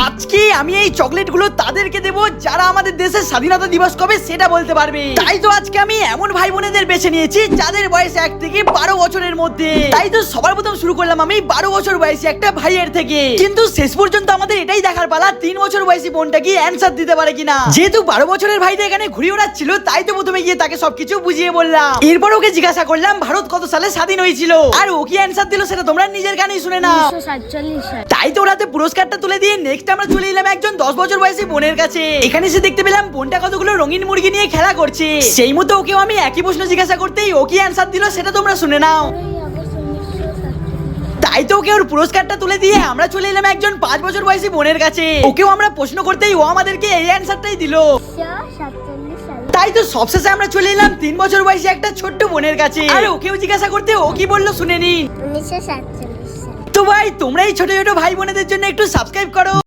আজকে আমি এই চকলেটগুলো তাদেরকে দেব যারা আমাদের দেশের স্বাধীনতা দিবস কবে সেটা বলতে পারবে। তাই তো আজকে আমি এমন ভাই বোনেদের বেছে নিয়েছি যাদের বয়স এক থেকে বারো বছরের মধ্যে। তাই তো সবার প্রথম শুরু করলাম আমি বারো বছর বয়সী একটা ভাইয়ের থেকে। কিন্তু শেষ পর্যন্ত আমাদের এটাই দেখার পালা তিন বছর বয়সী বোনটা কি অ্যান্সার দিতে পারে কিনা? যেহেতু বারো বছরের ভাইটা এখানে ঘুরে ওড়াচ্ছিল তাই তো প্রথমে গিয়ে তাকে সবকিছু বুঝিয়ে বললাম। এরপর ওকে জিজ্ঞাসা করলাম ভারত কত সালে স্বাধীন হয়েছিল? আর ও কি অ্যান্সার দিল সেটা তোমরা নিজের কানেই শুনে নাও। তাই তো ওরাতে পুরস্কারটা তুলে দিয়ে নেক্সট আমরা চলে এলাম একজন দশ বছর বয়সী বোনের কাছে। এখানে এসে দেখতে পেলাম বোনটা কতগুলো রঙিন মুরগি নিয়ে খেলা করছে। সেই মতো ওকেও আমি একই প্রশ্ন জিজ্ঞাসা করতেই ও কি অ্যান্সার দিল সেটা তোমরা শুনে নাও। তাই তো ওকে ওর পুরস্কারটা তুলে দিয়ে আমরা চলে এলাম একজন পাঁচ বছর বয়সী বোনের কাছে। ওকেও আমরা প্রশ্ন করতেই ও আমাদেরকে এই অ্যান্সারটাই দিল। তাই তো সবশেষে আমরা চলে এলাম তিন বছর বয়সী একটা ছোট্ট বোনের কাছে। আর ওকেও জিজ্ঞাসা করতে ও কি বলল শুনে নিন। তো ভাই তোমরা এই ছোট ছোট ভাই বোনেদের জন্য একটু সাবস্ক্রাইব করো।